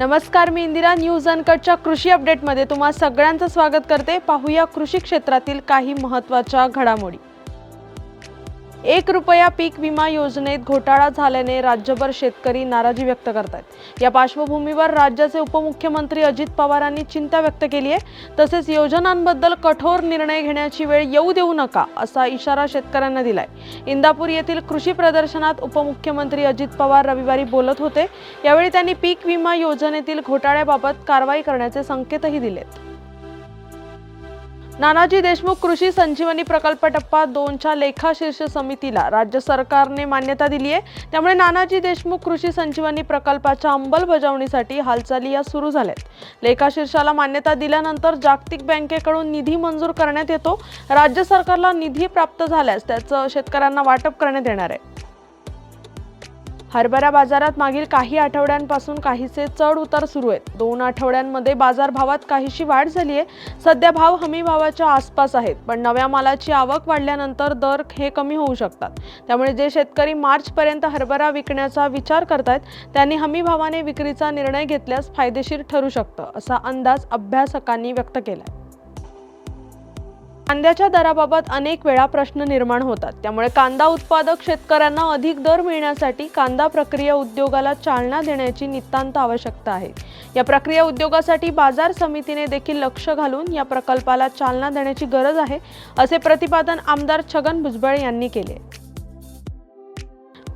नमस्कार मी इंदिरा न्यूज अनकटच्या कृषी अपडेटमध्ये तुम्हा सगळ्यांचं स्वागत करते. पाहूया कृषी क्षेत्रातील काही महत्त्वाच्या घडामोडी. एक रुपया पीक विमा योजनेत घोटाळा झाल्याने राज्यभर शेतकरी नाराजी व्यक्त करतात या पार्श्वभूमीवर राज्याचे उपमुख्यमंत्री अजित पवारांनी चिंता व्यक्त केली आहे. तसेच योजनांबद्दल कठोर निर्णय घेण्याची वेळ येऊ देऊ नका असा इशारा शेतकऱ्यांना दिलाय. इंदापूर येथील कृषी प्रदर्शनात उपमुख्यमंत्री अजित पवार रविवारी बोलत होते. यावेळी त्यांनी पीक विमा योजनेतील घोटाळ्याबाबत कारवाई करण्याचे संकेतही दिलेत. नानाजी देशमुख कृषी संजीवनी प्रकल्प टप्पा दोनच्या लेखाशीर्ष समितीला राज्य सरकारने मान्यता दिली आहे. त्यामुळे नानाजी देशमुख कृषी संजीवनी प्रकल्पाच्या अंमलबजावणीसाठी हालचाली या सुरू झाल्यात. लेखाशीर्षाला मान्यता दिल्यानंतर जागतिक बँकेकडून निधी मंजूर करण्यात येतो. राज्य सरकारला निधी प्राप्त झाल्यास त्याचं शेतकऱ्यांना वाटप करण्यात येणार आहे. हरभरा बाजारात मागील काही आठवड्यांपासून काहीसे चढ उतार सुरू आहेत. दोन आठवड्यांमध्ये बाजारभावात काहीशी वाढ झाली आहे सध्या भाव हमी भावाच्या आसपास आहेत पण नव्या मालाची आवक वाढल्यानंतर दर हे कमी होऊ शकतात. त्यामुळे जे शेतकरी मार्चपर्यंत हरभरा विकण्याचा विचार करतायत त्यांनी हमी भावाने विक्रीचा निर्णय घेतल्यास फायदेशीर ठरू शकतं असा अंदाज अभ्यासकांनी व्यक्त केला आहे कांद्याच्या दराबाबत अनेक वेळा प्रश्न निर्माण होतात. त्यामुळे कांदा उत्पादक शेतकऱ्यांना अधिक दर मिळण्यासाठी कांदा प्रक्रिया उद्योगाला चालना देण्याची नितांत आवश्यकता आहे. या प्रक्रिया उद्योगासाठी बाजार समितीने देखील लक्ष घालून या प्रकल्पाला चालना देण्याची गरज आहे असे प्रतिपादन आमदार छगन भुजबळ यांनी केले.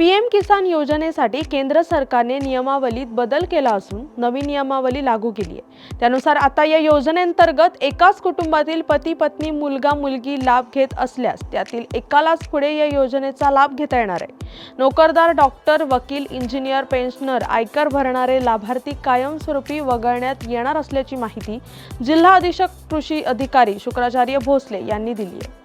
पीएम किसान योजनेसाठी केंद्र सरकारने नियमावलीत बदल केला असून नवी नियमावली लागू केली आहे. त्यानुसार आता या योजनेअंतर्गत एकाच कुटुंबातील पती पत्नी मुलगा मुलगी लाभ घेत असल्यास त्यातील एकालाच पुढे या योजनेचा लाभ घेता येणार आहे. नोकरदार डॉक्टर वकील इंजिनियर पेन्शनर आयकर भरणारे लाभार्थी कायमस्वरूपी वगळण्यात येणार असल्याची माहिती जिल्हा अधीक्षक कृषी अधिकारी शुक्राचार्य भोसले यांनी दिली आहे.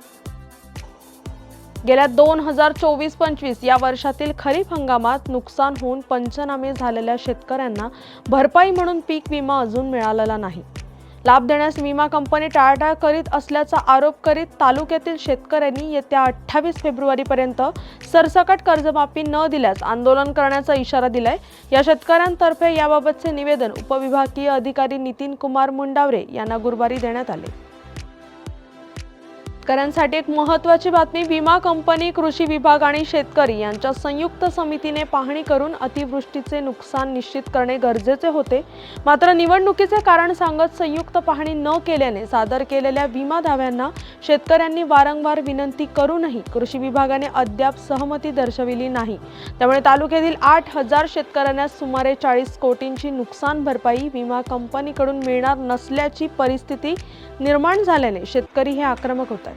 गेल्या दोन हजार चोवीस पंचवीस या वर्षातील खरीप हंगामात नुकसान होऊन पंचनामे झालेल्या शेतकऱ्यांना भरपाई म्हणून पीक विमा अजून मिळालेला नाही. लाभ देण्यास विमा कंपनी टाळाटाळ करीत असल्याचा आरोप करीत तालुक्यातील शेतकऱ्यांनी येत्या अठ्ठावीस फेब्रुवारीपर्यंत सरसकट कर्जमाफी न दिल्यास आंदोलन करण्याचा इशारा दिलाय. या शेतकऱ्यांतर्फे याबाबतचे निवेदन उपविभागीय अधिकारी नितीन कुमार मुंडावरे यांना गुरुवारी देण्यात आले. शेतकऱ्यांसाठी एक महत्त्वाची बातमी विमा कंपनी कृषी विभाग आणि शेतकरी यांच्या संयुक्त समितीने पाहणी करून अतिवृष्टीचे नुकसान निश्चित करणे गरजेचे होते. मात्र निवडणुकीचे कारण सांगत संयुक्त पाहणी न केल्याने सादर केलेल्या विमा दाव्यांना शेतकऱ्यांनी वारंवार विनंती करूनही कृषी विभागाने अद्याप सहमती दर्शविली नाही. त्यामुळे तालुक्यातील आठ हजार शेतकऱ्यांना सुमारे चाळीस कोटींची नुकसान भरपाई विमा कंपनीकडून मिळणार नसल्याची परिस्थिती निर्माण झाल्याने शेतकरी हे आक्रमक होत आहेत.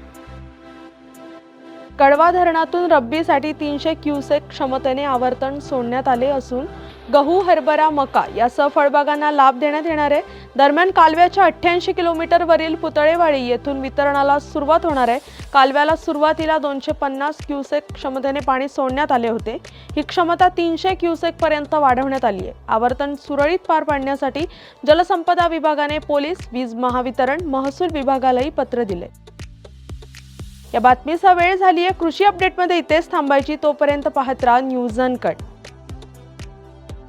कडवा धरणातून रब्बीसाठी तीनशे क्युसेक क्षमतेने आवर्तन सोडण्यात आले असून गहू हरभरा मका यासह फळबागांना लाभ देण्यात येणार. आहे दरम्यान कालव्याच्या अठ्ठ्याऐंशी किलोमीटरवरील पुतळेवाडी येथून वितरणाला सुरुवात होणार आहे. कालव्याला सुरुवातीला दोनशे पन्नास क्युसेक क्षमतेने पाणी सोडण्यात आले होते. ही क्षमता तीनशे क्युसेकपर्यंत वाढवण्यात आली आहे. आवर्तन सुरळीत पार पाडण्यासाठी जलसंपदा विभागाने पोलीस वीज महावितरण महसूल विभागालाही पत्र दिले. या बातमीचा वेळ झाली आहे कृषी अपडेटमध्ये इथेच थांबायची. तोपर्यंत पाहत राहा न्यूज अनकट.